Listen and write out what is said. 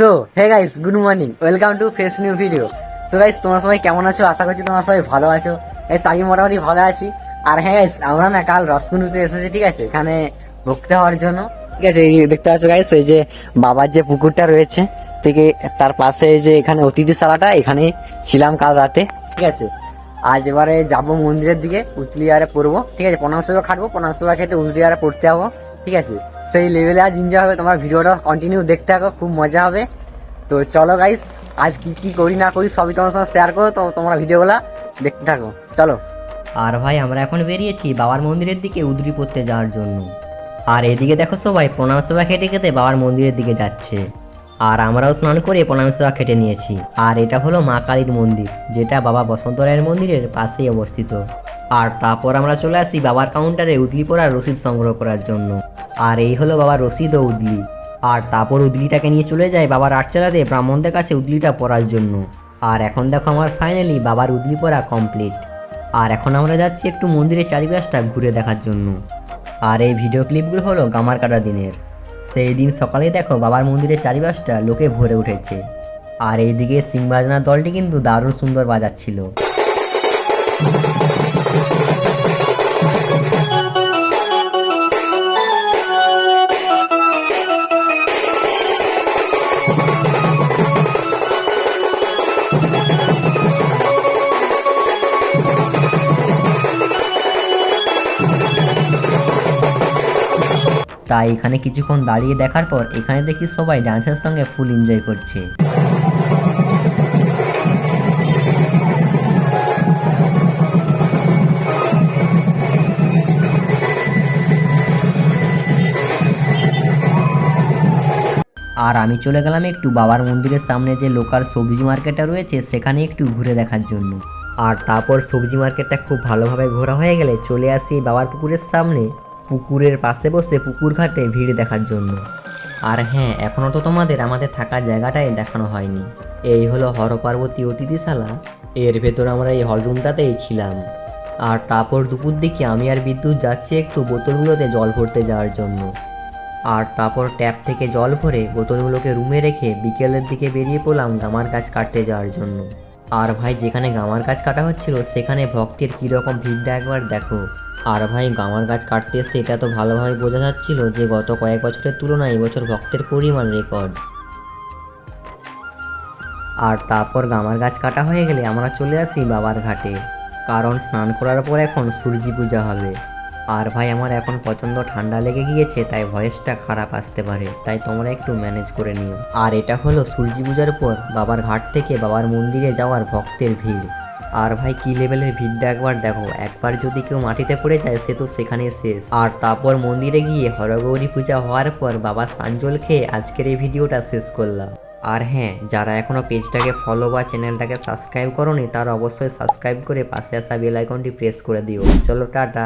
So hey guys good morning welcome to fresh new video so guys তোমরা সবাই কেমন আছো? আশা করছি তোমরা সবাই ভালো আছো। গাইস আমি মোটামুটি ভালো আছি। আর হ্যাঁ গাইস আমরা না কাল রসকুনুতে এসেছি, ঠিক আছে? এখানে ভক্তি হওয়ার জন্য। ঠিক আছে দেখতে পাচ্ছ গাইস এই যে বাবার যে পুকুরটা রয়েছে থেকে তার পাশে যে এখানে অতিথিশালাটা এখানে ছিলাম কাল রাতে। ঠিক আছে? আজ এবারে যাব মন্দিরের দিকে, উতলিয়ারে পড়ব। ঠিক আছে সেবা খাটবো, প্রণাম সেবা খেটে উতলিয়ারে পড়তে যাব। ঠিক আছে? সেই লেভেলে আজ এনজয় হবে। তোমার ভিডিওটা কন্টিনিউ দেখতে থাকো, খুব মজা হবে। তো চলো গাইস আজ কি কি করি না করি সবই তোমার সঙ্গে শেয়ার করো, তো তোমরা ভিডিওগুলো দেখতে থাকো। চলো। আর ভাই, আমরা এখন বেরিয়েছি বাবার মন্দিরের দিকে উদরি পড়তে যাওয়ার জন্য। আর এদিকে দেখো সবাই, প্রণাম সেবা খেটে খেতে বাবার মন্দিরের দিকে যাচ্ছে। আর আমরাও স্নান করে প্রণাম সেবা খেটে নিয়েছি। আর এটা হলো মা কালীর মন্দির, যেটা বাবা বসন্ত রায়ের মন্দিরের পাশেই অবস্থিত। আর তারপর আমরা চলে আসি বাবার কাউন্টারে উদলি পড়ার রসিদ সংগ্রহ করার জন্য। আর এই হলো বাবার রসিদ ও উদলি। আর তারপর উদলিটাকে নিয়ে চলে যায় বাবার আটচালাতে ব্রাহ্মণদের কাছে উদলিটা পড়ার জন্য। আর এখন দেখো আমার ফাইনালি বাবার উদলি পড়া কমপ্লিট আর এখন আমরা যাচ্ছি একটু মন্দিরের চারিপাশটা ঘুরে দেখার জন্য। আর এই ভিডিও ক্লিপগুলো হলো গামার কাটা দিনের। সেই দিন সকালে দেখো বাবার মন্দিরের চারিপাশটা লোকে ভরে উঠেছে। আর এইদিকে সিং বাজনার দলটি কিন্তু দারুণ সুন্দর বাজাচ্ছিল। তাই এখানে কিছুক্ষণ দাঁড়িয়ে দেখার পর এখানে দেখি সবাই ডান্সের সঙ্গে ফুল এনজয় করছে। আর আমি চলে গেলাম একটু বাবার মন্দিরের সামনে যে লোকাল সবজি মার্কেটটা রয়েছে, সেখানে একটু ঘুরে দেখার জন্য। আর তারপর সবজি মার্কেটটা খুব ভালোভাবে ঘোরা হয়ে গেলে চলে আসি বাবার পুকুরের সামনে। পুকুরের পাশে বসে পুকুর ঘাটে ভিড় দেখার জন্য। আর হ্যাঁ এখনও তো তোমাদের আমাদের থাকার জায়গাটাই দেখানো হয়নি। এই হলো হরপার্বতী অতিথিশালা। এর ভেতর আমরা এই হলরুমটাতেই ছিলাম। আর তারপর দুপুর দিকে আমি আর বিদ্যুৎ যাচ্ছি একটু বোতলগুলোতে জল ভরতে যাওয়ার জন্য। আর তারপর ট্যাপ থেকে জল ভরে বোতলগুলোকে রুমে রেখে বিকেলের দিকে বেরিয়ে পড়লাম গামার গাছ কাটতে যাওয়ার জন্য। আর ভাই, যেখানে গামার গাছ কাটা হচ্ছিল, সেখানে ভক্তের কীরকম ভিড়টা একবার দেখো। আর ভাই গামার গাছ কাটতে এসে এটা তো ভালোভাবে বোঝা যাচ্ছিল যে গত কয়েক বছরের তুলনায় এবছর ভক্তের পরিমাণ রেকর্ড। আর তারপর গামার গাছ কাটা হয়ে গেলে আমরা চলে আসি বাবার ঘাটে। কারণ স্নান করার পর এখন সূর্যি পূজা হবে। আর ভাই আমার এখন প্রচণ্ড ঠান্ডা লেগে গিয়েছে, তাই ভয়েসটা খারাপ আসতে পারে, তাই তোমরা একটু ম্যানেজ করে নিও। আর এটা হলো সূর্যি পূজার পর বাবার ঘাট থেকে বাবার মন্দিরে যাওয়ার ভক্তের ভিড়। আর ভাই, কি লেভেলের ভিড়টা একবার দেখো। একবার যদি কেউ মাটিতে পড়ে যায়, সে তো সেখানে শেষ। আর তারপর মন্দিরে গিয়ে হরগৌরী পূজা হওয়ার পর বাবা সাঞ্জল খেয়ে আজকের এই ভিডিওটা শেষ করলাম। আর হ্যাঁ যারা এখনও পেজটাকে ফলো বা চ্যানেলটাকে সাবস্ক্রাইব করনি, তারা অবশ্যই সাবস্ক্রাইব করে পাশে আসা বেল আইকনটি প্রেস করে দিও। চলো, টাটা।